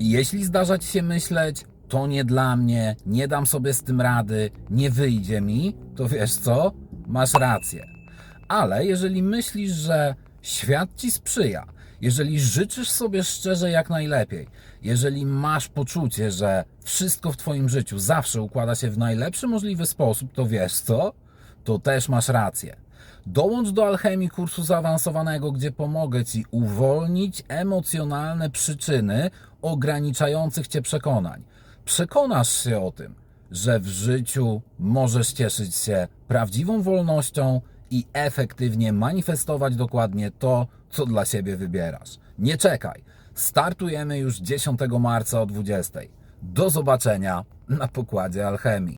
Jeśli zdarza ci się myśleć, to nie dla mnie, nie dam sobie z tym rady, nie wyjdzie mi, to wiesz co? Masz rację. Ale jeżeli myślisz, że świat ci sprzyja, jeżeli życzysz sobie szczerze jak najlepiej, jeżeli masz poczucie, że wszystko w Twoim życiu zawsze układa się w najlepszy możliwy sposób, to wiesz co? To też masz rację. Dołącz do alchemii kursu zaawansowanego, gdzie pomogę Ci uwolnić emocjonalne przyczyny ograniczających cię przekonań. Przekonasz się o tym, że w życiu możesz cieszyć się prawdziwą wolnością i efektywnie manifestować dokładnie to, co dla siebie wybierasz. Nie czekaj. Startujemy już 10 marca o 20. Do zobaczenia na pokładzie alchemii.